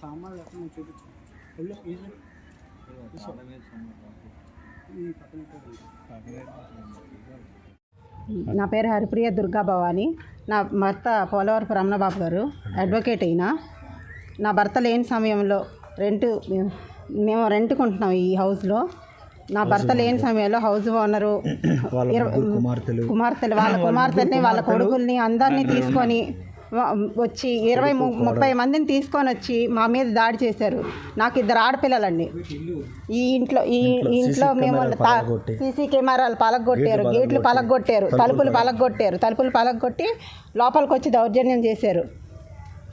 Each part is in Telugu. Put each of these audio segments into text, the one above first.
సామాన్లు ఎక్కడ నేను చూపించాను వెళ్ళు ఈజీ నా పేరు హరిప్రియ దుర్గా భవాని నా భర్త పోలవరపు రమణబాబు గారు. అడ్వకేట్ అయినా నా భర్త లేని సమయంలో రెంట్ మేము రెంట్కుంటున్నాం ఈ హౌస్లో. నా భర్త లేని సమయంలో హౌస్ ఓనరు ఇరవై- కుమార్తెలు. వాళ్ళ కుమార్తెల్ని వాళ్ళ కొడుకుల్ని అందరినీ తీసుకొని వచ్చి ఇరవై ముప్పై మందిని తీసుకొని వచ్చి మా మీద దాడి చేశారు. నాకు ఇద్దరు ఆడపిల్లలండి. ఈ ఇంట్లో ఈ ఈ ఇంట్లో మేము సీసీ కెమెరాలు పలగొట్టారు గేట్లు పలగొట్టారు తలుపులు పలగొట్టారు తలుపులు పలగొట్టి లోపలికి వచ్చి దౌర్జన్యం చేశారు.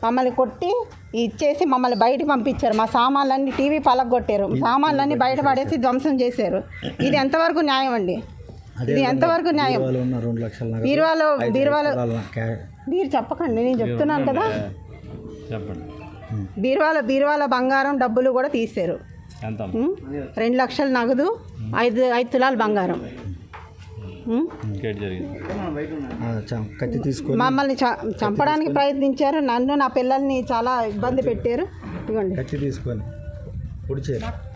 మమ్మల్ని కొట్టి ఇచ్చేసి మమ్మల్ని బయటికి పంపించారు. మా సామాన్లన్నీ టీవీ పలగొట్టారు. సామాన్లన్నీ బయట పడేసి ధ్వంసం చేశారు. ఇది ఎంతవరకు న్యాయం అండి? ఇది ఎంతవరకు న్యాయం? బీరువాలో బీరువాలో మీరు చెప్పకండి నేను చెప్తున్నాను కదా. చెప్పండి. బీరువాల బీరువాల బంగారం డబ్బులు కూడా తీశారు? రెండు లక్షల నగదు ఐదు ఐదు తులాల బంగారం. కత్తి తీసుకొని మమ్మల్ని చ- చంపడానికి ప్రయత్నించారు. నన్ను నా పిల్లల్ని చాలా ఇబ్బంది పెట్టారు. ఇదిగోండి. కత్తి తీసుకొని పొడిచారు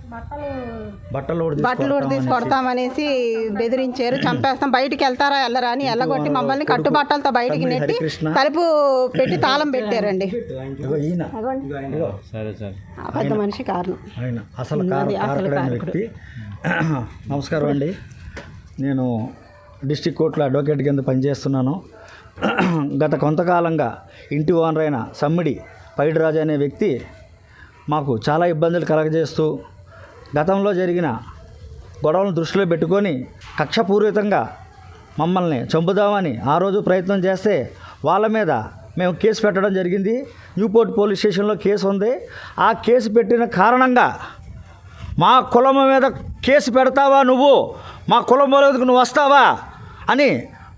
బట్టలు కూడా బట్టలు కూడా తీసి కొడతామనేసి బెదిరించారు. చంపేస్తాం. బయటికి వెళ్తారా వెళ్ళరా అని ఎల్లగొట్టి మమ్మల్ని కట్టుబట్టలతో బయటికి నెట్టి తలుపు పెట్టి తాళం పెట్టారండి. ఇగో ఈయన. అదిగోండి. ఇగో సరే సరే. ఆ పెద్ద మనిషి కారణం. అసలు నమస్కారం అండి. నేను డిస్టిక్ కోర్టులో అడ్వకేట్ కింద పనిచేస్తున్నాను. గత కొంతకాలంగా ఇంటి ఓనర్ అయిన సమ్మిడి పైడిరాజు అనే వ్యక్తి మాకు చాలా ఇబ్బందులు కలగజేస్తూ గతంలో జరిగిన గొడవలను దృష్టిలో పెట్టుకొని కక్షపూరితంగా మమ్మల్ని చంపుదామని ఆ రోజు ప్రయత్నం చేస్తే వాళ్ళ మీద మేము కేసు పెట్టడం జరిగింది. న్యూపోర్ట్ పోలీస్ స్టేషన్లో కేసు ఉంది. ఆ కేసు పెట్టిన కారణంగా మా కులం మీద కేసు పెడతావా నువ్వు? మా కులం మీదకు నువ్వు వస్తావా? అని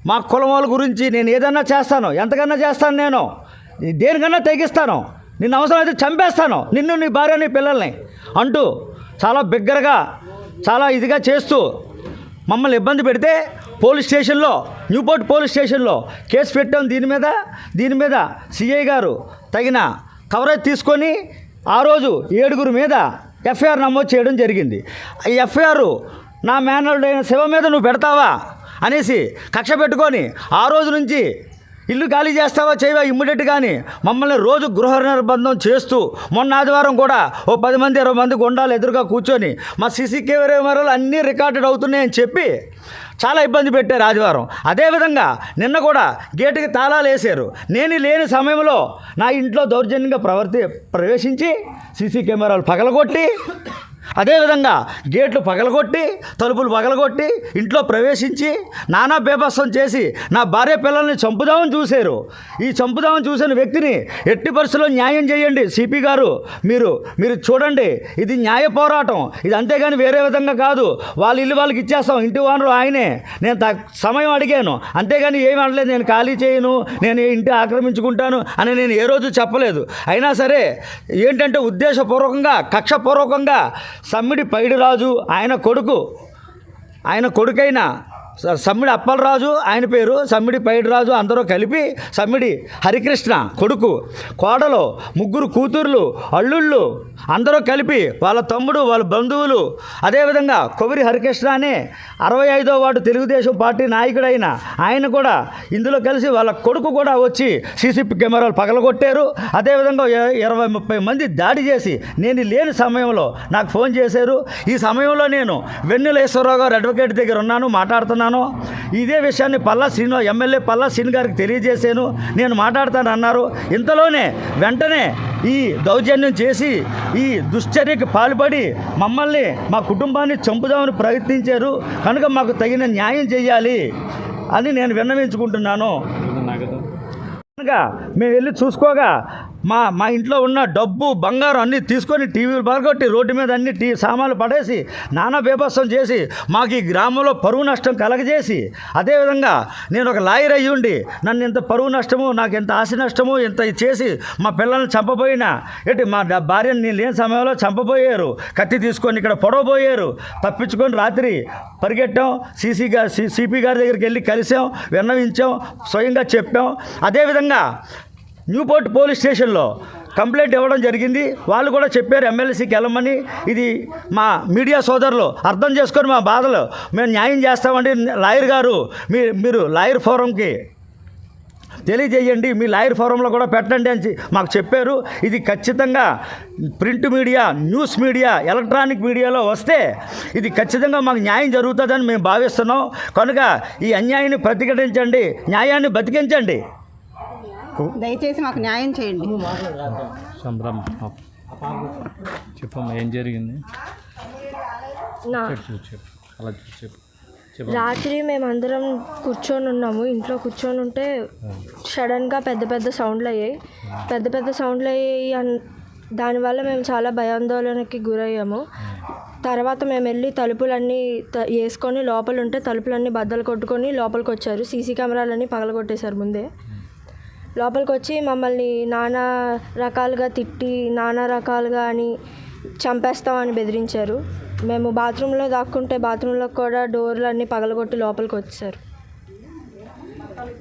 మా కులం వాళ్ళ గురించి నేను ఏదన్నా చేస్తాను ఎంతకన్నా చేస్తాను నేను దేనికన్నా తెగిస్తాను నిన్ను అవసరమైతే చంపేస్తాను నిన్ను నీ భార్య నీ పిల్లల్ని అంటూ చాలా బిగ్గరగా చాలా ఇదిగా చేస్తూ మమ్మల్ని ఇబ్బంది పెడితే పోలీస్ స్టేషన్లో న్యూపోర్ట్ పోలీస్ స్టేషన్లో కేసు పెట్టాం దీని మీద. దీని మీద సిఐ గారు తగిన కవరేజ్ తీసుకొని ఆ రోజు ఏడుగురు మీద ఎఫ్ఐఆర్ నమోదు చేయడం జరిగింది. ఈ ఎఫ్ఐఆర్ నా మేనల్డ్ అయిన శివ మీద నువ్వు పెడతావా? అనేసి కక్ష పెట్టుకొని ఆ రోజు నుంచి ఇల్లు ఖాళీ చేస్తావా చేయవా ఇమ్మీడియట్ కానీ మమ్మల్ని రోజు గృహ నిర్బంధం చేస్తూ మొన్న ఆదివారం కూడా ఓ పది మంది ఇరవై మంది గుండాలు ఎదురుగా కూర్చొని మా సీసీ కెమెరాలు అన్నీ రికార్డెడ్ అవుతున్నాయని చెప్పి చాలా ఇబ్బంది పెట్టారు ఆదివారం. అదేవిధంగా నిన్న కూడా గేటుకి తాళాలు వేసారు నేను లేని సమయంలో నా ఇంట్లో దౌర్జన్యంగా ప్రవర్తి ప్రవేశించి సీసీ కెమెరాలు పగలగొట్టి అదేవిధంగా గేట్లు పగలగొట్టి తలుపులు పగలగొట్టి ఇంట్లో ప్రవేశించి నానా బేభత్సం చేసి నా భార్య పిల్లల్ని చంపుదామని చూశారు. ఈ చంపుదామని చూసిన వ్యక్తిని ఎట్టి పరిస్థితుల్లో న్యాయం చేయండి. సిపి గారు మీరు మీరు చూడండి. ఇది న్యాయ పోరాటం. ఇది అంతేగాని వేరే విధంగా కాదు. వాళ్ళ ఇల్లు వాళ్ళకి ఇచ్చేస్తాం. ఇంటి ఓనరు ఆయనే. నేను త- సమయం అడిగాను. అంతేగాని ఏమి అనలేదు. నేను ఖాళీ చేయను. నేను ఇంటి ఆక్రమించుకుంటాను అని నేను ఏ రోజు చెప్పలేదు. అయినా సరే ఏంటంటే ఉద్దేశపూర్వకంగా కక్షపూర్వకంగా సమ్మిడి పైడిరాజు ఆయన కొడుకు. ఆయన కొడుకైన సమ్మిడి అప్పలరాజు ఆయన పేరు సమ్మిడి పైడిరాజు అందరూ కలిపి సమ్మిడి హరికృష్ణ కొడుకు కోడలు ముగ్గురు కూతుర్లు అల్లుళ్ళు అందరూ కలిపి వాళ్ళ తమ్ముడు వాళ్ళ బంధువులు. అదేవిధంగా కొవిరి హరికృష్ణ అనే అరవై ఐదో వాడు తెలుగుదేశం పార్టీ నాయకుడైన ఆయన కూడా ఇందులో కలిసి వాళ్ళ కొడుకు కూడా వచ్చి సీసీపీ కెమెరాలు పగలగొట్టారు. అదేవిధంగా ఇరవై ముప్పై మంది దాడి చేసి నేను లేని సమయంలో నాకు ఫోన్ చేశారు. ఈ సమయంలో నేను వెన్నెలేశ్వరరావు గారు అడ్వకేట్ దగ్గర ఉన్నాను మాట్లాడుతున్నాను. ఇదే విషయాన్ని పల్లా శ్రీను ఎమ్మెల్యే పల్లా శ్రీను గారికి తెలియజేశాను నేను మాట్లాడతాను అన్నారు. ఇంతలోనే వెంటనే ఈ దౌర్జన్యం చేసి ఈ దుశ్చర్యకి పాల్పడి మమ్మల్ని మా కుటుంబాన్ని చంపుదామని ప్రయత్నించారు. కనుక మాకు తగిన న్యాయం చేయాలి అని నేను విన్నవించుకుంటున్నాను. కనుక మేము వెళ్ళి చూసుకోగా మా మా ఇంట్లో ఉన్న డబ్బు బంగారం అన్నీ తీసుకొని టీవీలు బాగొట్టి రోడ్డు మీద అన్ని టీ సామాన్లు పడేసి నానా బేభత్సం చేసి మాకు ఈ గ్రామంలో పరువు నష్టం కలగజేసి అదేవిధంగా నేను ఒక లాయర్ అయ్యి ఉండి నన్ను ఇంత పరువు నష్టము నాకు ఎంత ఆశ నష్టము ఇంత ఇది చేసి మా పిల్లల్ని చంపబోయినా ఏంటి మా భార్యని నేను లేని సమయంలో చంపబోయారు కత్తి తీసుకొని ఇక్కడ పొడవబోయారు తప్పించుకొని రాత్రి పరిగెట్టాం సీసీ గారు సిపి గారి దగ్గరికి వెళ్ళి కలిసాం విన్నవించాం స్వయంగా చెప్పాం. అదేవిధంగా న్యూపోర్ట్ పోలీస్ స్టేషన్లో కంప్లైంట్ ఇవ్వడం జరిగింది. వాళ్ళు కూడా చెప్పారు ఎమ్మెల్సీకి వెళ్ళమని. ఇది మా మీడియా సోదరులు అర్థం చేసుకొని మా బాధలు మేము న్యాయం చేస్తామండి. లాయర్ గారు మీ మీరు లాయర్ ఫోరంకి తెలియజేయండి. మీ లాయర్ ఫోరంలో కూడా పెట్టండి అని మాకు చెప్పారు. ఇది ఖచ్చితంగా print media news media electronic మీడియాలో వస్తే ఇది ఖచ్చితంగా మాకు న్యాయం జరుగుతుందని మేము భావిస్తున్నాం. కనుక ఈ అన్యాయాన్ని ప్రతిఘటించండి న్యాయాన్ని బతికించండి. దయచేసి మాకు న్యాయం చేయండి. సంబరం చెప్పమ్మా ఏం జరిగింది? చెప్పు అలా చెప్పు రాత్రి మేమందరం కూర్చొని ఉన్నాము. ఇంట్లో కూర్చొని ఉంటే సడన్గా పెద్ద పెద్ద సౌండ్లు అయ్యాయి. పెద్ద పెద్ద సౌండ్లు అయ్యాయి అన్ దానివల్ల మేము చాలా భయాందోళనకి గురయ్యాము. తర్వాత మేము వెళ్ళి తలుపులన్నీ త- వేసుకొని లోపల ఉంటే తలుపులన్నీ బద్దలు కొట్టుకొని లోపలికి వచ్చారు సీసీ కెమెరాలన్నీ పగలగొట్టేశారు ముందే. లోపలికి వచ్చి మమ్మల్ని నానా రకాలుగా తిట్టి నానా రకాలుగా అని చంపేస్తామని బెదిరించారు. మేము బాత్రూంలో దాక్కుంటే బాత్రూంలో కూడా డోర్లు అన్నీ పగలగొట్టి లోపలికి వచ్చారు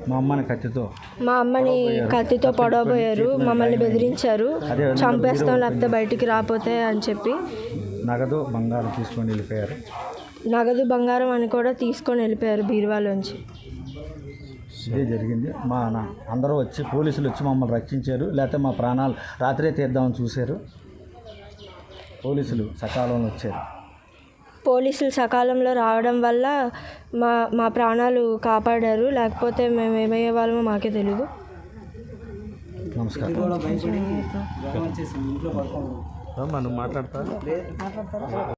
మా అమ్మని కత్తితో మా అమ్మని కత్తితో పొడవబోయారు. మమ్మల్ని బెదిరించారు. చంపేస్తాం లేకపోతే బయటికి రాపోతే అని చెప్పి నగదు బంగారం తీసుకొని వెళ్ళిపోయారు. నగదు బంగారం అని కూడా తీసుకొని వెళ్ళిపోయారు బీరువాలోంచి. ఇదే జరిగింది. మా నా అందరూ వచ్చి పోలీసులు వచ్చి మమ్మల్ని రక్షించారు. లేకపోతే మా ప్రాణాలు రాత్రే తీద్దామని చూశారు. పోలీసులు సకాలంలో వచ్చారు. పోలీసులు సకాలంలో రావడం వల్ల మా మా ప్రాణాలు కాపాడారు. లేకపోతే మేము ఏమయ్యే వాళ్ళమో మాకే తెలియదు నమస్కారం. మనం మాట్లాడతా